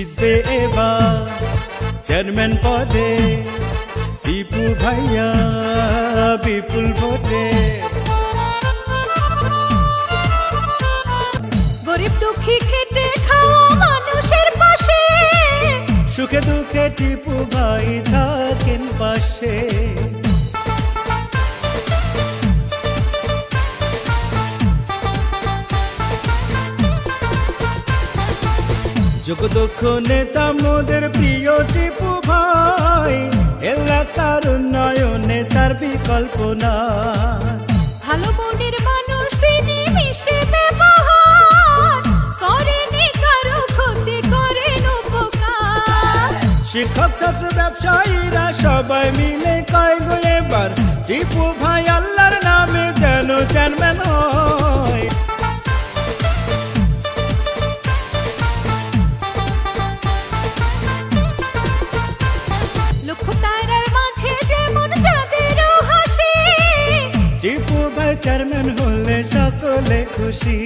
জিতবে এবার চেয়ারম্যান পদে টিপু ভাইয়া বিপুল ভোটে। গরিব দুঃখী খেটে খাওয়া মানুষের পাশে। সুখে দুঃখে টিপু ভাই থাকেন পাশে। যোগদক্ষ নেতা মোদের প্রিয় টিপু ভাই। এলাকার উন্নয়নে তার বিকল্প না ভালো মনের মানুষ তিনি মিষ্টি ব্যবহার। করেনি কারও ক্ষতি করেন উপকার। শিক্ষক ছাত্র ব্যবসায়ীরা সবাই মিলে কয় গো এবার টিপু চেয়ারম্যান হলে সকলে খুশি।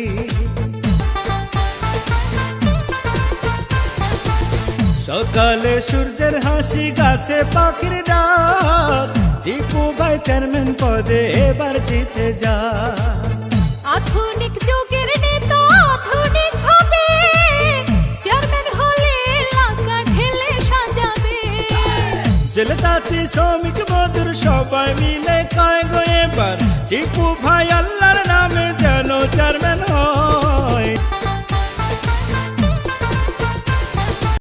সকালে সূর্যের হাসি গাছে পাখির ডাক। টিপু ভাই চেয়ারম্যান পদে এবার জিতে যা আধুনিক যুগের নেতা আধুনিক ভাবে চেয়ারম্যান হলে এলাকা ঢেলে সাজাবে। জেলে তাঁতি শ্রমিক মধুর সবাই মিলে এবার টিপু ভাই